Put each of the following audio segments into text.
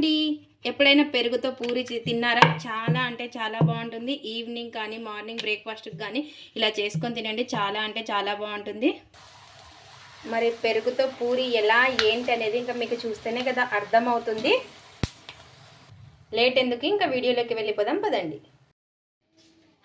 అండి ఎప్పుడైనా పెరుగుతో పూరి తిన్నారా? చాలా అంటే చాలా బాగుంటుంది. ఈవినింగ్ కానీ మార్నింగ్ బ్రేక్ఫాస్ట్కి కానీ ఇలా చేసుకొని తినండి. చాలా అంటే చాలా బాగుంటుంది. మరి పెరుగుతో పూరి ఎలా ఏంటి అనేది ఇంకా మీకు చూస్తేనే కదా అర్థమవుతుంది. లేట్ ఎందుకు? ఇంకా వీడియోలోకి వెళ్ళిపోదాం. పదండి.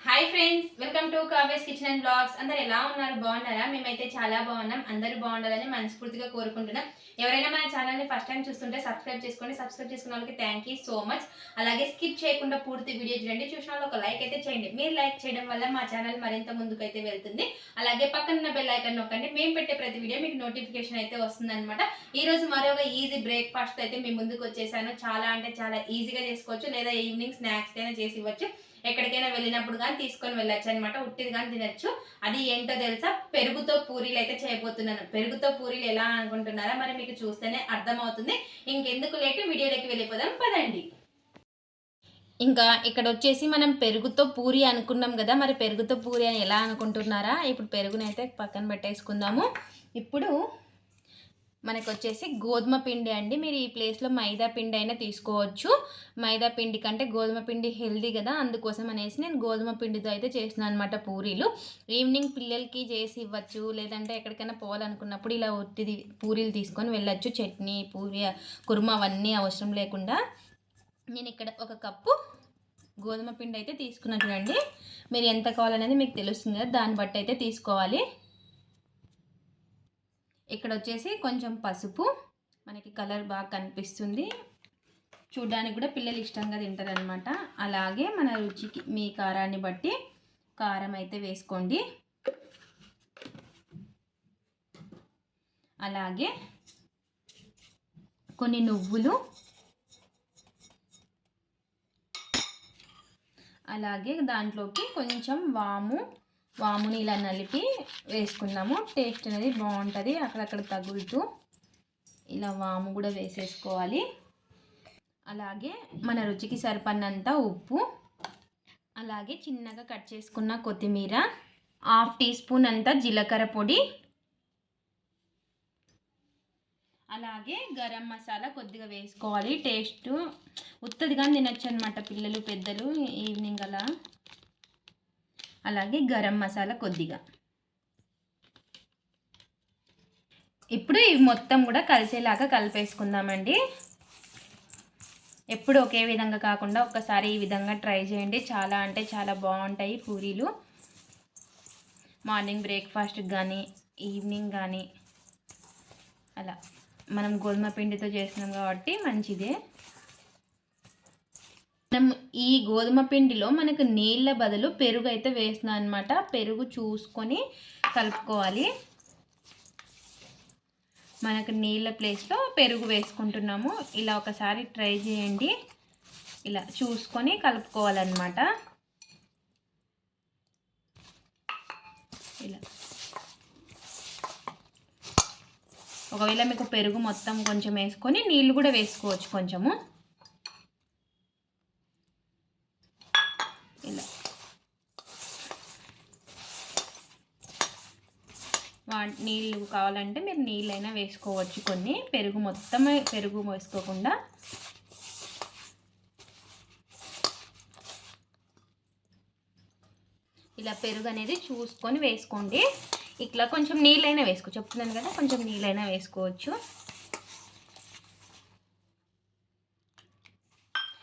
Hi friends welcome to Kavya's kitchen and blogs అందరు ఎలా ఉన్నారు? బాగున్నారా? మేమైతే చాలా బాగున్నాం. అందరూ బాగుండాలని మనస్ఫూర్తిగా కోరుకుంటున్నాం. ఎవరైనా మన ఛానల్ని ఫస్ట్ టైం చూస్తుంటే సబ్స్క్రైబ్ చేసుకోండి. సబ్స్క్రైబ్ చేసుకున్న వాళ్ళకి థ్యాంక్ యూ సో మచ్ అలాగే స్కిప్ చేయకుండా పూర్తి వీడియో చూడండి. చూసిన వాళ్ళు ఒక లైక్ అయితే చేయండి. మీరు లైక్ చేయడం వల్ల మా ఛానల్ మరింత ముందుకైతే వెళ్తుంది. అలాగే పక్కన ఉన్న బెల్ ఐకన్ నొక్కండి. మేము పెట్టే ప్రతి వీడియో మీకు నోటిఫికేషన్ అయితే వస్తుందన్నమాట. ఈరోజు మరొక ఈజీ బ్రేక్ఫాస్ట్ అయితే మీ ముందుకు వచ్చేసాను. చాలా అంటే చాలా ఈజీగా చేసుకోవచ్చు. లేదా ఈవినింగ్ స్నాక్స్ అయినా చేసి ఇవ్వచ్చు. ఎక్కడికైనా వెళ్ళినప్పుడు కానీ తీసుకొని వెళ్ళొచ్చు అనమాట ఉట్టిది కానీ తినచ్చు. అది ఏంటో తెలుసా? పెరుగుతో పూరీలు అయితే చేయబోతున్నాను. పెరుగుతో పూరీలు ఎలా అనుకుంటున్నారా? మరి మీకు చూస్తేనే అర్థమవుతుంది. ఇంకెందుకు లేటు? వీడియోలోకి వెళ్ళిపోదాం. పదండి. ఇంకా ఇక్కడ వచ్చేసి మనం పెరుగుతో పూరి అనుకున్నాం కదా. మరి పెరుగుతో పూరి అని ఎలా అనుకుంటున్నారా? ఇప్పుడు పెరుగునైతే పక్కన పెట్టేసుకుందాము. ఇప్పుడు మనకు వచ్చేసి గోధుమ పిండి అండి. మీరు ఈ ప్లేస్లో మైదా పిండి అయినా తీసుకోవచ్చు. మైదా పిండి కంటే గోధుమ పిండి హెల్దీ కదా. అందుకోసం అనేసి నేను గోధుమ పిండితో అయితే చేస్తున్నాను అనమాట పూరీలు. ఈవినింగ్ పిల్లలకి చేసి ఇవ్వచ్చు. లేదంటే ఎక్కడికైనా పోవాలనుకున్నప్పుడు ఇలా ఒత్తిది పూరీలు తీసుకొని వెళ్ళచ్చు. చట్నీ పూరి కుర్మా అవన్నీ అవసరం లేకుండా. నేను ఇక్కడ ఒక కప్పు గోధుమ పిండి అయితే తీసుకున్నా చూడండి. మీరు ఎంత కావాలనేది మీకు తెలుస్తుంది కదా. దాన్ని బట్టి అయితే తీసుకోవాలి. ఇక్కడ వచ్చేసి కొంచెం పసుపు. మనకి కలర్ బాగా కనిపిస్తుంది. చూడడానికి కూడా పిల్లలు ఇష్టంగా తింటారనమాట అలాగే మన రుచికి మీ కారాన్ని బట్టి కారం అయితే వేసుకోండి. అలాగే కొన్ని నువ్వులు. అలాగే దాంట్లోకి కొంచెం వాము. వాముని ఇలా నలిపి వేసుకుందాము టేస్ట్ అనేది బాగుంటుంది అక్కడక్కడ తగులుతూ. ఇలా వాము కూడా వేసేసుకోవాలి. అలాగే మన రుచికి సరిపడినంత ఉప్పు అలాగే చిన్నగా కట్ చేసుకున్న కొత్తిమీర హాఫ్ టీ స్పూన్ అంత జీలకర్ర పొడి అలాగే గరం మసాలా కొద్దిగా వేసుకోవాలి. టేస్ట్ ఉత్తదిగా తినచ్చు అనమాట పిల్లలు పెద్దలు ఈవినింగ్ అలా. అలాగే గరం మసాలా కొద్దిగా. ఇప్పుడు ఇవి మొత్తం కూడా కలిసేలాగా కలిపేసుకుందామండి. ఎప్పుడు ఒకే విధంగా కాకుండా ఒక్కసారి ఈ విధంగా ట్రై చేయండి. చాలా అంటే చాలా బాగుంటాయి పూరీలు. మార్నింగ్ బ్రేక్ఫాస్ట్కి కానీ ఈవినింగ్ కానీ అలా. మనం గోధుమ పిండితో చేస్తున్నాం కాబట్టి మంచిదే. మనం ఈ గోధుమ పిండిలో మనకు నీళ్ళ బదులు పెరుగు అయితే వేస్తున్నాం అనమాట పెరుగు చూసుకొని కలుపుకోవాలి. మనకు నీళ్ళ ప్లేస్లో పెరుగు వేసుకుంటున్నాము. ఇలా ఒకసారి ట్రై చేయండి. ఇలా చూసుకొని కలుపుకోవాలన్నమాట. ఇలా. ఒకవేళ మీకు పెరుగు మొత్తం కొంచెం వేసుకొని నీళ్ళు కూడా వేసుకోవచ్చు కొంచెము ఇలా నీళ్ళు కావాలంటే మీరు నీళ్ళైనా వేసుకోవచ్చు కొన్ని. పెరుగు మొత్తం పెరుగు వేసుకోకుండా. ఇలా పెరుగు అనేది చూసుకొని వేసుకోండి. ఇట్లా కొంచెం నీళ్ళైనా వేసుకో చెప్తున్నాను కదా కొంచెం నీళ్ళైనా వేసుకోవచ్చు.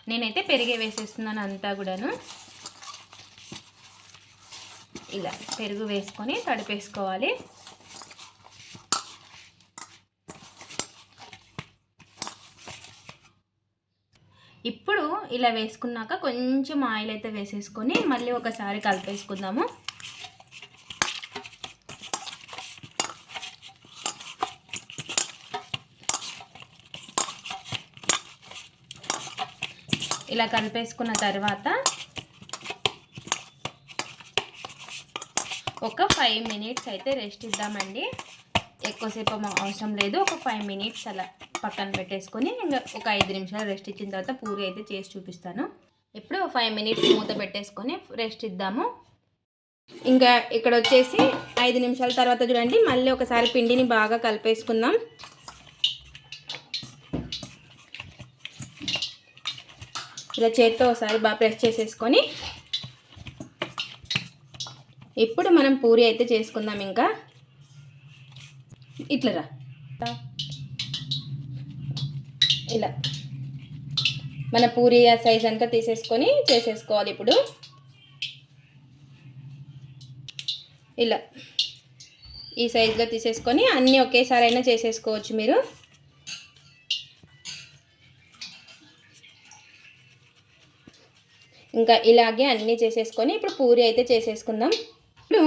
నేనైతే పెరిగే వేసేస్తున్నాను అంతా కూడాను. ఇలా పెరుగు వేసుకొని తడిపేసుకోవాలి. ఇప్పుడు ఇలా వేసుకున్నాక కొంచెం ఆయిల్ అయితే వేసేసుకొని మళ్ళీ ఒకసారి కలిపేసుకుందాము. ఇలా కలిపేసుకున్న తర్వాత ఒక ఫైవ్ మినిట్స్ అయితే రెస్ట్ ఇద్దామండి. ఎక్కువసేపు అవసరం లేదు. ఒక ఫైవ్ మినిట్స్ అలా. పక్కన పెట్టేసుకొని ఇంకా ఒక ఐదు నిమిషాలు రెస్ట్ ఇచ్చిన తర్వాత పూరి అయితే చేసి చూపిస్తాను. ఇప్పుడు ఫైవ్ మినిట్స్ మూత పెట్టేసుకొని రెస్ట్ ఇద్దాము. ఇంకా ఇక్కడ వచ్చేసి ఐదు నిమిషాల తర్వాత చూడండి మళ్ళీ ఒకసారి పిండిని బాగా కలిపేసుకుందాం. ఇలా చేత్తో ఒకసారి బాగా ప్రెస్ చేసేసుకొని ఇప్పుడు మనం పూరి అయితే చేసుకుందాం ఇంకా. ఇట్లా ఇలా. మన పూరి ఆ సైజ్ అంతా తీసేసుకొని చేసేసుకోవాలి ఇప్పుడు. ఇలా. ఈ సైజులో తీసేసుకొని అన్నీ ఒకేసారి అయినా చేసేసుకోవచ్చు మీరు. ఇంకా ఇలాగే అన్నీ చేసేసుకొని ఇప్పుడు పూరి అయితే చేసేసుకుందాం. ఇప్పుడు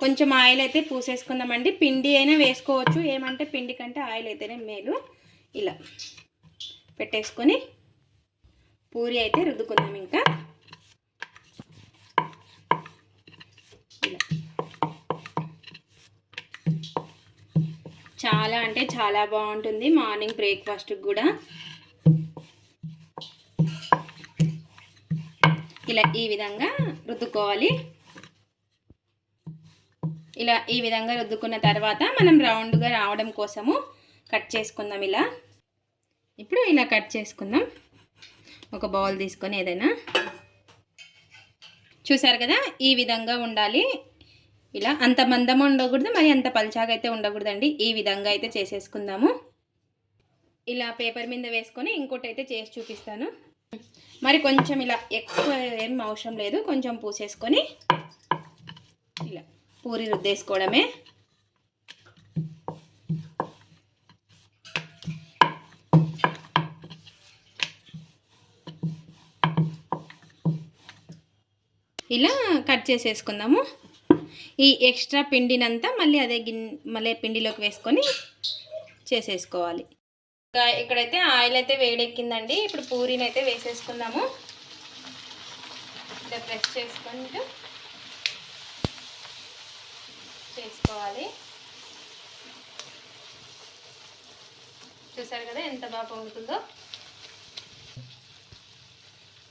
కొంచెం ఆయిల్ అయితే పూసేసుకుందామండి. పిండి అయినా వేసుకోవచ్చు. ఏమంటే పిండి కంటే ఆయిల్ అయితేనే మేలు. ఇలా. పెట్టేసుకొని పూరి అయితే రుద్దుకుందాం ఇంకా. ఇలా చాలా అంటే చాలా బాగుంటుంది మార్నింగ్ బ్రేక్ఫాస్ట్కి కూడా. ఇలా ఈ విధంగా రుద్దుకోవాలి. ఇలా ఈ విధంగా రుద్దుకున్న తర్వాత మనం రౌండ్గా రావడం కోసము కట్ చేసుకుందాం ఇలా. ఇప్పుడు ఇలా కట్ చేసుకుందాం. ఒక బౌల్ తీసుకొని ఏదైనా. చూసారు కదా ఈ విధంగా ఉండాలి. ఇలా అంత మందం ఉండకూడదు మరి అంత పల్చాగా అయితే ఉండకూడదండి. ఈ విధంగా అయితే చేసేసుకుందాము. ఇలా పేపర్ మీద వేసుకొని ఇంకోటి అయితే చేసి చూపిస్తాను. మరి కొంచెం ఇలా ఎక్కువ ఏం అవసరం లేదు కొంచెం పూసేసుకొని ఇలా పూరి రుద్దేసుకోవడమే. ఇలా కట్ చేసేసుకుందాము. ఈ ఎక్స్ట్రా పిండినంతా మళ్ళీ అదే గిన్ మళ్ళీ పిండిలోకి వేసుకొని చేసేసుకోవాలి. ఇంకా ఇక్కడైతే ఆయిల్ అయితే వేడెక్కిందండి. ఇప్పుడు పూరీని అయితే వేసేసుకుందాము. ఇలా ప్రెస్ చేసుకుంటూ చేసుకోవాలి. చూసారు కదా ఎంత బాగా పొంగుతుందో?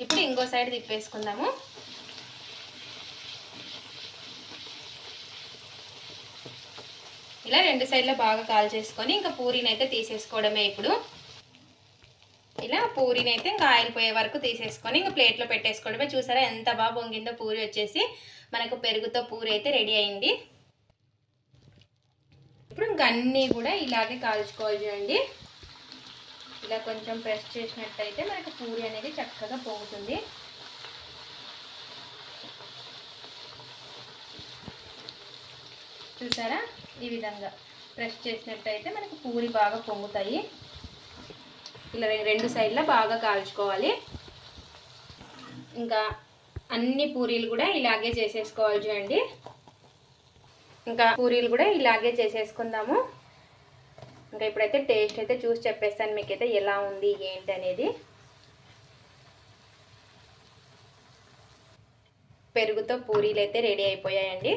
ఇప్పుడు ఇంకో సైడ్ తిప్పేసుకుందాము. ఇలా రెండు సైడ్లో బాగా కాల్ చేసుకొని ఇంకా పూరీని అయితే తీసేసుకోవడమే ఇప్పుడు. ఇలా పూరీని అయితే ఇంకా ఆయిల్ పోయే వరకు తీసేసుకొని ఇంకా ప్లేట్లో పెట్టేసుకోవడమే. చూసారా ఎంత బాగా పొంగిందో పూరి వచ్చేసి. మనకు పెరుగుతో పూరి అయితే రెడీ అయింది. ఇప్పుడు ఇంకా అన్నీ కూడా ఇలాగే కాల్చుకోవాలి చూడండి ఇలా కొంచెం ప్రెస్ చేసినట్టయితే మనకు పూరి అనేది చక్కగా పోగుతుంది. చూసారా? ఈ విధంగా ప్రెస్ చేసినట్టయితే మనకు పూరి బాగా పొంగుతాయి. ఇలా రెండు సైడ్ల బాగా కాల్చుకోవాలి. ఇంకా అన్ని పూరీలు కూడా ఇలాగే చేసేసుకోవాలి చూడండి. ఇంకా పూరీలు కూడా ఇలాగే చేసేసుకుందాము. ఇంకా ఇప్పుడైతే టేస్ట్ అయితే చూసి చెప్పేస్తాను మీకైతే ఎలా ఉంది ఏంటి అనేది. పెరుగుతో పూరీలు అయితే రెడీ అయిపోయాయండి.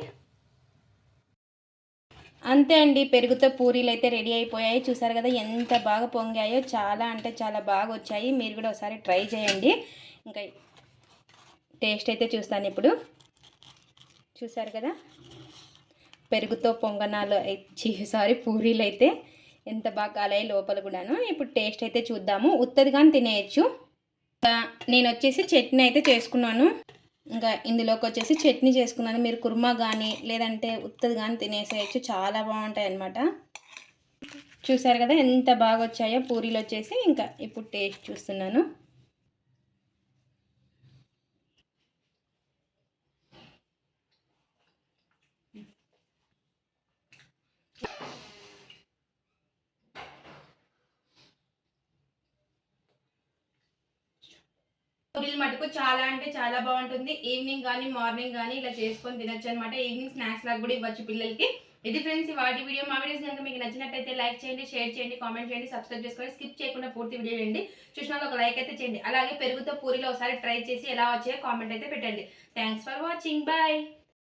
అంతే అండి పెరుగుతో పూరీలు అయితే రెడీ అయిపోయాయి. చూసారు కదా ఎంత బాగా పొంగాయో చాలా అంటే చాలా బాగా వచ్చాయి. మీరు కూడా ఒకసారి ట్రై చేయండి. ఇంకా టేస్ట్ అయితే చూస్తాను ఇప్పుడు. చూసారు కదా? పెరుగుతో పొంగనాలు సారీ పూరీలు అయితే ఎంత బాగా కాలాయి లోపల కూడాను. ఇప్పుడు టేస్ట్ అయితే చూద్దాము. ఉత్తది కానీ తినేయచ్చు. నేను వచ్చేసి చట్నీ అయితే చేసుకున్నాను. ఇంకా ఇందులోకి వచ్చేసి చట్నీ చేసుకున్నాను. మీరు కుర్మా కానీ లేదంటే ఉత్తది కానీ తినేసేయచ్చు. చాలా బాగుంటాయి అన్నమాట చూసారు కదా ఎంత బాగా వచ్చాయో పూరీలు వచ్చేసి ఇంకా ఇప్పుడు టేస్ట్ చూస్తున్నాను. పూరీలు మటుకు చాలా అంటే చాలా బాగుంటుంది. ఈవినింగ్ కానీ మార్నింగ్ కానీ ఇలా చేసుకొని తినొచ్చు అనమాట ఈవినింగ్ స్నాక్స్ లాగా కూడా ఇవ్వచ్చు పిల్లలకి. ఇది ఫ్రెండ్స్ వాటి వీడియో మా వీడియోస్ కనుక మీకు నచ్చినట్టయితే లైక్ చేయండి షేర్ చేయండి కామెంట్ చేయండి సబ్స్క్రైబ్ చేసుకొని స్కిప్ చేయకుండా పూర్తి వీడియో చేయండి. చూసిన ఒక లైక్ అయితే చేయండి. అలాగే పెరుగుతో పూరిలో ఒకసారి ట్రై చేసి ఎలా వచ్చాయో కామెంట్ అయితే పెట్టండి. Thanks for watching bye